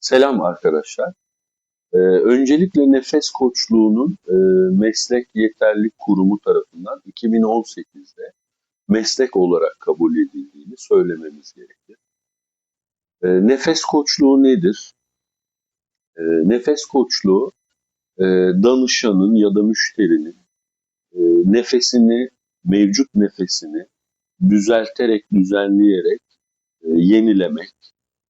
Selam arkadaşlar. Ee, öncelikle Nefes Koçluğu'nun e, Meslek Yeterlilik Kurumu tarafından 2018'de meslek olarak kabul edildiğini söylememiz gerekir. Ee, nefes Koçluğu nedir? Ee, nefes Koçluğu e, danışanın ya da müşterinin e, nefesini, mevcut nefesini düzelterek, düzenleyerek, e, yenilemek,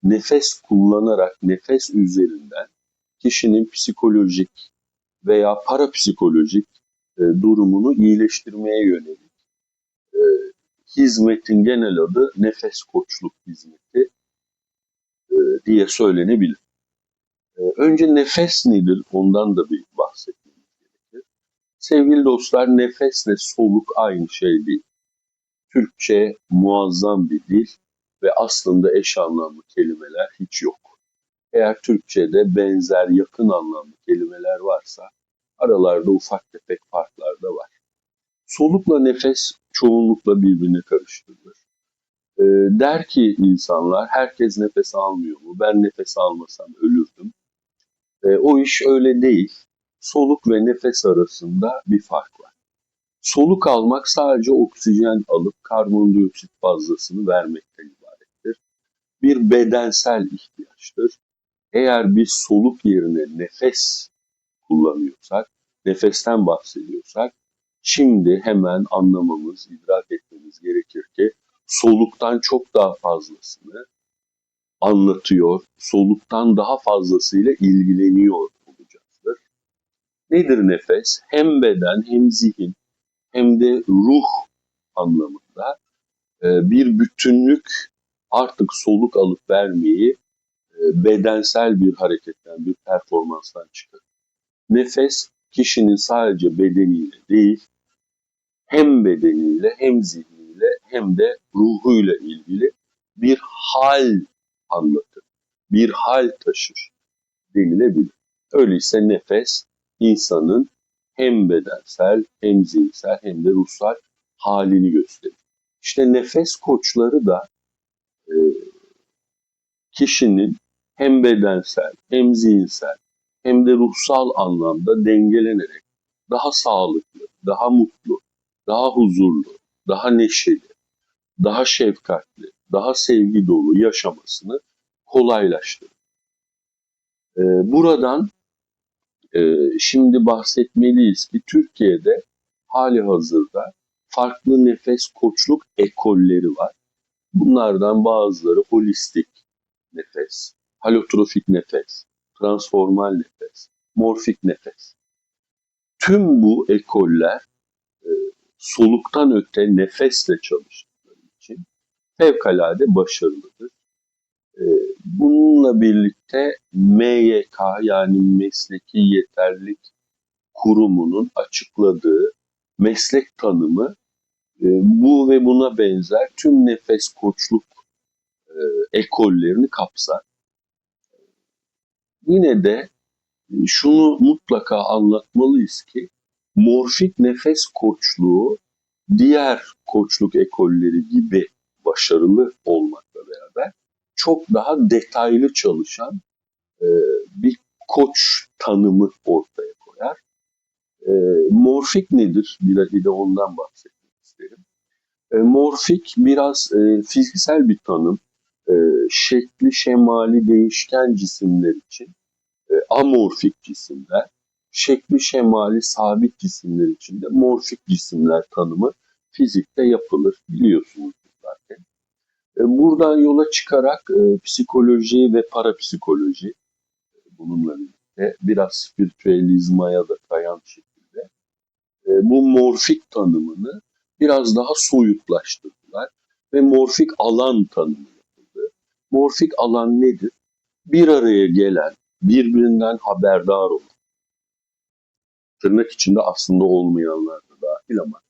nefes kullanarak nefes üzerinden kişinin psikolojik veya parapsikolojik e, durumunu iyileştirmeye yönelik e, hizmetin genel adı nefes koçluk hizmeti e, diye söylenebilir. E, önce nefes nedir ondan da bir bahsetmemiz gerekir. Sevgili dostlar nefesle soluk aynı şey değil. Türkçe muazzam bir dil ve aslında eş anlamlı kelimeler hiç yok. Eğer Türkçe'de benzer yakın anlamlı kelimeler varsa aralarda ufak tefek farklar da var. Solukla nefes çoğunlukla birbirine karıştırılır. Ee, der ki insanlar herkes nefes almıyor mu? Ben nefes almasam ölürdüm. Ee, o iş öyle değil. Soluk ve nefes arasında bir fark var. Soluk almak sadece oksijen alıp karbondioksit fazlasını vermekten. Bir bedensel ihtiyaçtır. Eğer biz soluk yerine nefes kullanıyorsak, nefesten bahsediyorsak, şimdi hemen anlamamız, idrak etmemiz gerekir ki soluktan çok daha fazlasını anlatıyor, soluktan daha fazlasıyla ilgileniyor olacağızdır. Nedir nefes? Hem beden hem zihin hem de ruh anlamında e, bir bütünlük artık soluk alıp vermeyi e, bedensel bir hareketten, bir performanstan çıkar. Nefes kişinin sadece bedeniyle değil, hem bedeniyle hem zihniyle hem de ruhuyla ilgili bir hal anlatır, bir hal taşır denilebilir. Öyleyse nefes insanın hem bedensel hem zihinsel hem de ruhsal halini gösterir. İşte nefes koçları da kişinin hem bedensel hem zihinsel hem de ruhsal anlamda dengelenerek daha sağlıklı, daha mutlu, daha huzurlu, daha neşeli, daha şefkatli, daha sevgi dolu yaşamasını kolaylaştırır. Ee, buradan e, şimdi bahsetmeliyiz ki Türkiye'de hali hazırda farklı nefes koçluk ekolleri var. Bunlardan bazıları holistik nefes, halotrofik nefes, transformal nefes, morfik nefes. Tüm bu ekoller e, soluktan öte nefesle çalıştıkları için fevkalade başarılıdır. E, bununla birlikte MYK yani Mesleki Yeterlilik Kurumu'nun açıkladığı meslek tanımı bu ve buna benzer tüm nefes koçluk e, ekollerini kapsar. Yine de e, şunu mutlaka anlatmalıyız ki morfik nefes koçluğu diğer koçluk ekolleri gibi başarılı olmakla beraber çok daha detaylı çalışan e, bir koç tanımı ortaya koyar. Morfik nedir? Bir de ondan bahsetmek isterim. E, morfik biraz e, fiziksel bir tanım. E, şekli, şemali değişken cisimler için e, amorfik cisimler, şekli, şemali sabit cisimler için de morfik cisimler tanımı fizikte yapılır biliyorsunuz zaten. E, buradan yola çıkarak e, psikoloji ve parapsikoloji bununla birlikte biraz spiritüelizmaya da kayan şekilde e, bu morfik tanımını biraz daha soyutlaştırdılar ve morfik alan tanımı yapıldı. Morfik alan nedir? Bir araya gelen, birbirinden haberdar olan, tırnak içinde aslında olmayanlar da dahil ama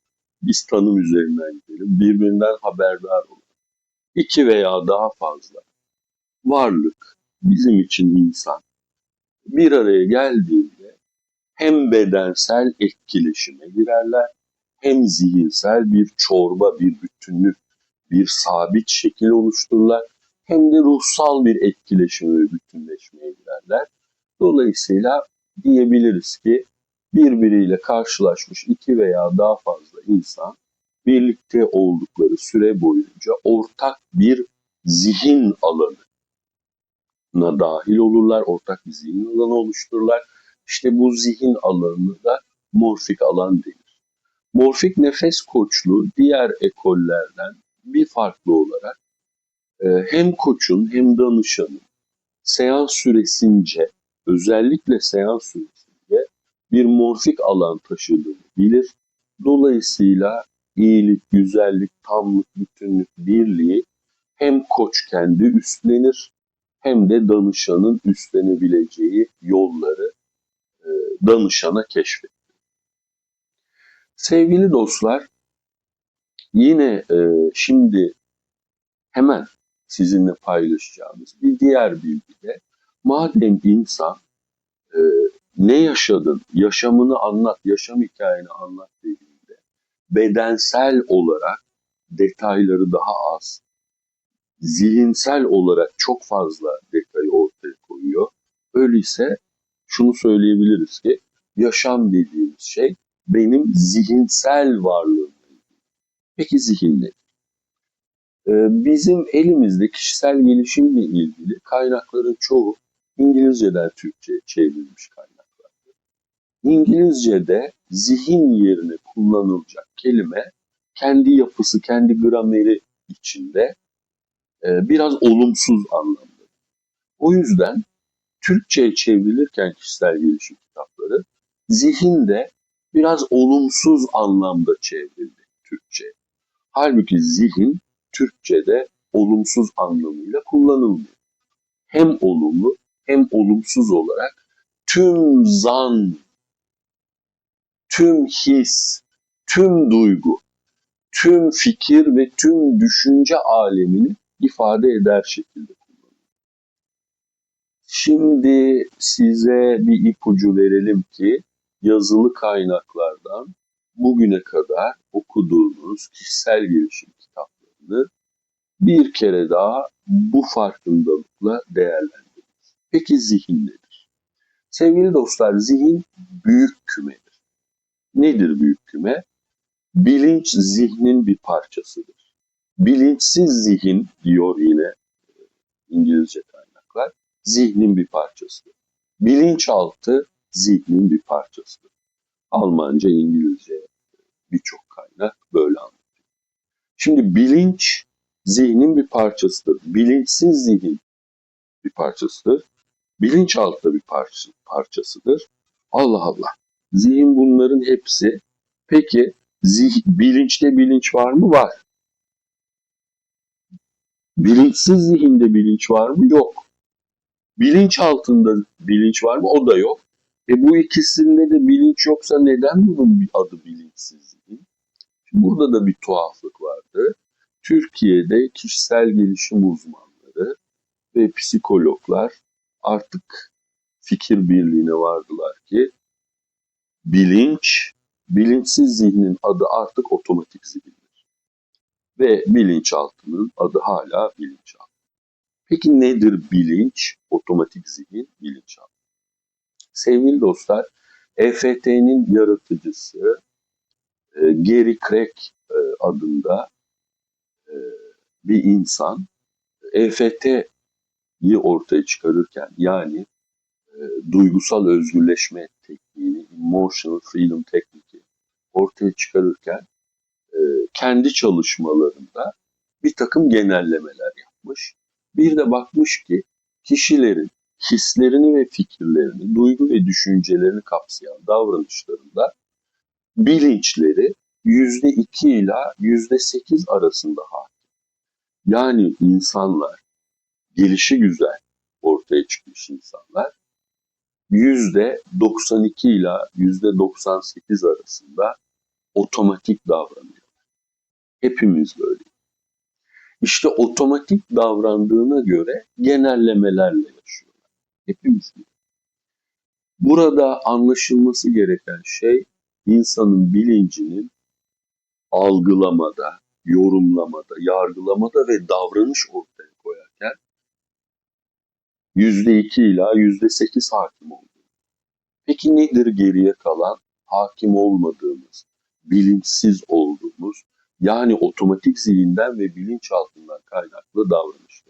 biz tanım üzerinden gidelim, birbirinden haberdar olan, iki veya daha fazla varlık, bizim için insan, bir araya geldiğinde hem bedensel etkileşime girerler, hem zihinsel bir çorba, bir bütünlük, bir sabit şekil oluştururlar, hem de ruhsal bir etkileşime ve bütünleşmeye Dolayısıyla diyebiliriz ki birbiriyle karşılaşmış iki veya daha fazla insan birlikte oldukları süre boyunca ortak bir zihin alanına dahil olurlar, ortak bir zihin alanı oluştururlar. İşte bu zihin alanı da morfik alan denir. Morfik nefes koçluğu diğer ekollerden bir farklı olarak e, hem koçun hem danışanın seans süresince özellikle seans süresince bir morfik alan taşıdığını bilir. Dolayısıyla iyilik, güzellik, tamlık, bütünlük, birliği hem koç kendi üstlenir hem de danışanın üstlenebileceği yolları e, danışana keşfettir. Sevgili dostlar, yine e, şimdi hemen sizinle paylaşacağımız bir diğer bilgi de madem insan e, ne yaşadın, yaşamını anlat, yaşam hikayeni anlat dediğinde bedensel olarak detayları daha az, zihinsel olarak çok fazla detayı ortaya koyuyor. Öyleyse şunu söyleyebiliriz ki yaşam dediğimiz şey benim zihinsel varlığımla ilgili. Peki zihin ne? Ee, Bizim elimizde kişisel gelişimle ilgili kaynakların çoğu İngilizceden Türkçe'ye çevrilmiş kaynaklar. İngilizce'de zihin yerine kullanılacak kelime kendi yapısı, kendi grameri içinde e, biraz olumsuz anlamda. O yüzden Türkçe'ye çevrilirken kişisel gelişim kitapları zihinde biraz olumsuz anlamda çevrildi Türkçe. Halbuki zihin Türkçe'de olumsuz anlamıyla kullanılmıyor. Hem olumlu hem olumsuz olarak tüm zan, tüm his, tüm duygu, tüm fikir ve tüm düşünce alemini ifade eder şekilde kullanılıyor. Şimdi size bir ipucu verelim ki yazılı kaynaklardan bugüne kadar okuduğunuz kişisel gelişim kitaplarını bir kere daha bu farkındalıkla değerlendiriniz. Peki zihin nedir? Sevgili dostlar zihin büyük kümedir. Nedir büyük küme? Bilinç zihnin bir parçasıdır. Bilinçsiz zihin diyor yine e, İngilizce kaynaklar, zihnin bir parçasıdır. Bilinçaltı zihnin bir parçasıdır. Almanca, İngilizce birçok kaynak böyle anlatıyor. Şimdi bilinç zihnin bir parçasıdır. Bilinçsiz zihin bir parçasıdır. Bilinçaltı da bir parça, parçasıdır. Allah Allah. Zihin bunların hepsi. Peki zih, bilinçte bilinç var mı? Var. Bilinçsiz zihinde bilinç var mı? Yok. Bilinç altında bilinç var mı? O da yok. E bu ikisinde de bilinç yoksa neden bunun bir adı bilinçsiz zihin? Şimdi burada da bir tuhaflık vardı. Türkiye'de kişisel gelişim uzmanları ve psikologlar artık fikir birliğine vardılar ki bilinç, bilinçsiz zihnin adı artık otomatik zihindir. Ve bilinçaltının adı hala bilinçaltı. Peki nedir bilinç, otomatik zihin, bilinçaltı? Sevgili dostlar, EFT'nin yaratıcısı e, Gary Craig e, adında e, bir insan EFT'yi ortaya çıkarırken yani duygusal özgürleşme tekniğini, emotional freedom tekniği ortaya çıkarırken kendi çalışmalarında bir takım genellemeler yapmış. Bir de bakmış ki kişilerin hislerini ve fikirlerini, duygu ve düşüncelerini kapsayan davranışlarında bilinçleri yüzde iki ila yüzde sekiz arasında hakim. Yani insanlar, gelişi güzel ortaya çıkmış insanlar, yüzde 92 ila yüzde 98 arasında otomatik davranıyorlar. Hepimiz böyle. İşte otomatik davrandığına göre genellemelerle yaşıyorlar. Hepimiz gibi. Burada anlaşılması gereken şey insanın bilincinin algılamada, yorumlamada, yargılamada ve davranış ortaya koyarken %2 ila %8 hakim olduğunu. Peki nedir geriye kalan hakim olmadığımız, bilinçsiz olduğumuz, yani otomatik zihinden ve bilinçaltından kaynaklı davranışlar?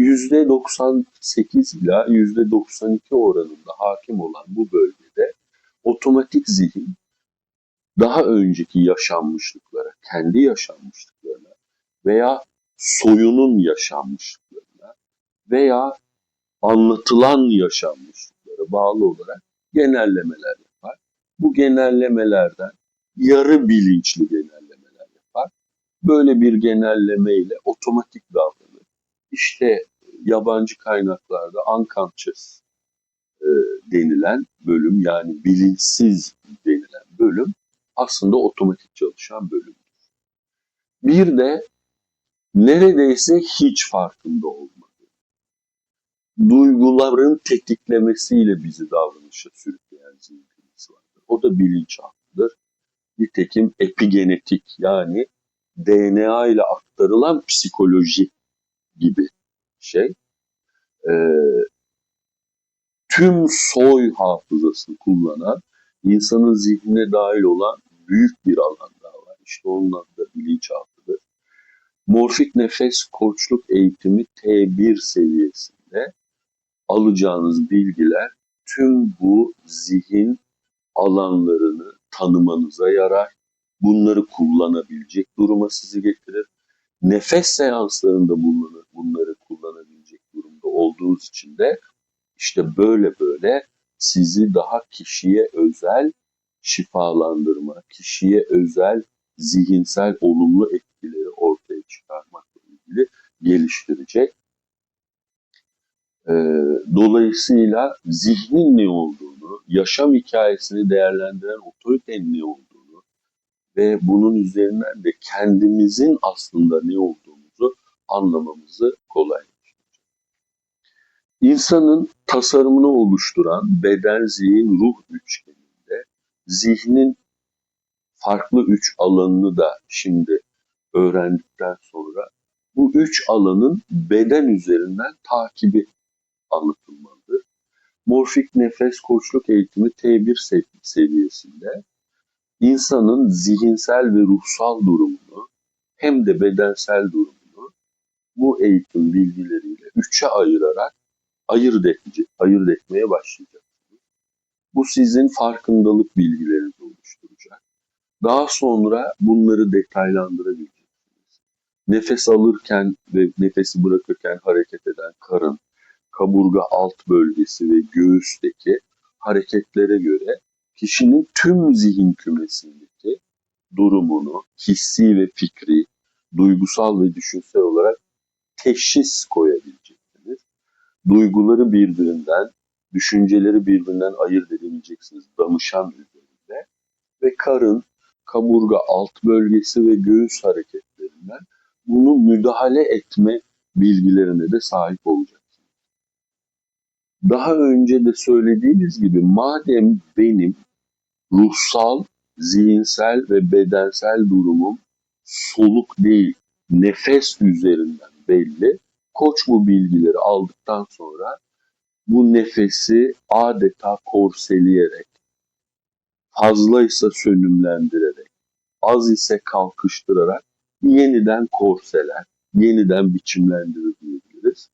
%98 ila %92 oranında hakim olan bu bölgede otomatik zihin daha önceki yaşanmışlıklara, kendi yaşanmışlıklarına veya soyunun yaşanmışlıklarına veya anlatılan yaşanmışlıklara bağlı olarak genellemeler yapar. Bu genellemelerden yarı bilinçli genellemeler yapar. Böyle bir genelleme ile otomatik davranır. İşte yabancı kaynaklarda unconscious e, denilen bölüm yani bilinçsiz denilen bölüm aslında otomatik çalışan bölüm. Bir de neredeyse hiç farkında olmadı. Duyguların tetiklemesiyle bizi davranışa sürükleyen zihnimiz vardır. O da bilinçaltıdır. Nitekim epigenetik yani DNA ile aktarılan psikoloji gibi şey. Ee, tüm soy hafızasını kullanan, insanın zihnine dahil olan büyük bir alan daha var. İşte onun adı da bilinçaltıdır. Morfik nefes koçluk eğitimi T1 seviyesinde alacağınız bilgiler tüm bu zihin alanlarını tanımanıza yarar. Bunları kullanabilecek duruma sizi getirir. Nefes seanslarında bunları, bunları kullanabilecek durumda olduğunuz için de işte böyle böyle sizi daha kişiye özel şifalandırma, kişiye özel zihinsel olumlu etkileri ortaya çıkarmakla ilgili geliştirecek. Ee, dolayısıyla zihnin ne olduğunu, yaşam hikayesini değerlendiren otoritenin ne olduğunu ve bunun üzerinden de kendimizin aslında ne olduğumuzu anlamamızı kolaylaştıracak. İnsanın tasarımını oluşturan beden, zihin, ruh üçgeninde zihnin farklı üç alanını da şimdi öğrendikten sonra bu üç alanın beden üzerinden takibi anlatılmalıdır. Morfik nefes koçluk eğitimi T1 seviyesinde insanın zihinsel ve ruhsal durumunu hem de bedensel durumunu bu eğitim bilgileriyle üçe ayırarak ayırt, edecek, ayırt etmeye başlayacaksınız. Bu sizin farkındalık bilgilerinizi oluşturacak. Daha sonra bunları detaylandırabileceksiniz. Nefes alırken ve nefesi bırakırken hareket eden karın, kaburga alt bölgesi ve göğüsteki hareketlere göre kişinin tüm zihin kümesindeki durumunu hissi ve fikri, duygusal ve düşünsel olarak teşhis koyabileceksiniz. Duyguları birbirinden, düşünceleri birbirinden ayırt edebileceksiniz danışan üzerinde ve karın, kaburga alt bölgesi ve göğüs hareketlerinden bunu müdahale etme bilgilerine de sahip olacaksınız. Daha önce de söylediğimiz gibi madem benim ruhsal, zihinsel ve bedensel durumum soluk değil, nefes üzerinden belli. Koç bu bilgileri aldıktan sonra bu nefesi adeta korseleyerek, fazlaysa sönümlendirerek, az ise kalkıştırarak yeniden korseler, yeniden biçimlendirir diyebiliriz.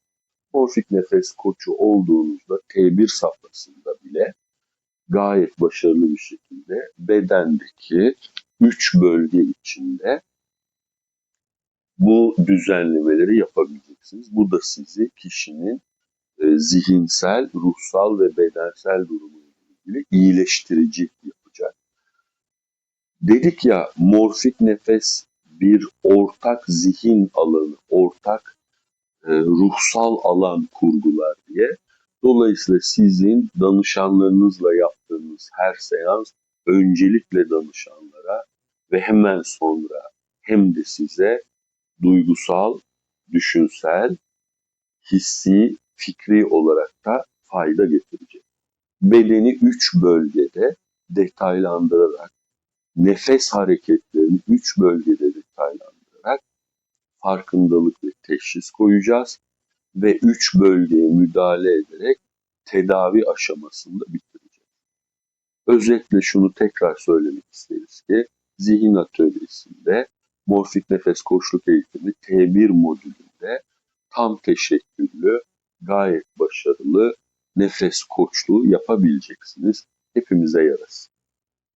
Morfik nefes koçu olduğunuzda T1 safhasında bile gayet başarılı bir şekilde bedendeki üç bölge içinde bu düzenlemeleri yapabileceksiniz. Bu da sizi kişinin e, zihinsel, ruhsal ve bedensel durumuyla ilgili iyileştirici yapacak. Dedik ya morfik nefes bir ortak zihin alanı, ortak e, ruhsal alan kurgular diye. Dolayısıyla sizin danışanlarınızla yaptığınız her seans öncelikle danışanlara ve hemen sonra hem de size duygusal, düşünsel, hissi, fikri olarak da fayda getirecek. Bedeni üç bölgede detaylandırarak, nefes hareketlerini üç bölgede detaylandırarak farkındalık ve teşhis koyacağız ve üç bölgeye müdahale ederek tedavi aşamasında bitireceğiz. Özetle şunu tekrar söylemek isteriz ki zihin atölyesinde morfik nefes koçluk eğitimi T1 modülünde tam teşekküllü, gayet başarılı nefes koçluğu yapabileceksiniz. Hepimize yarasın.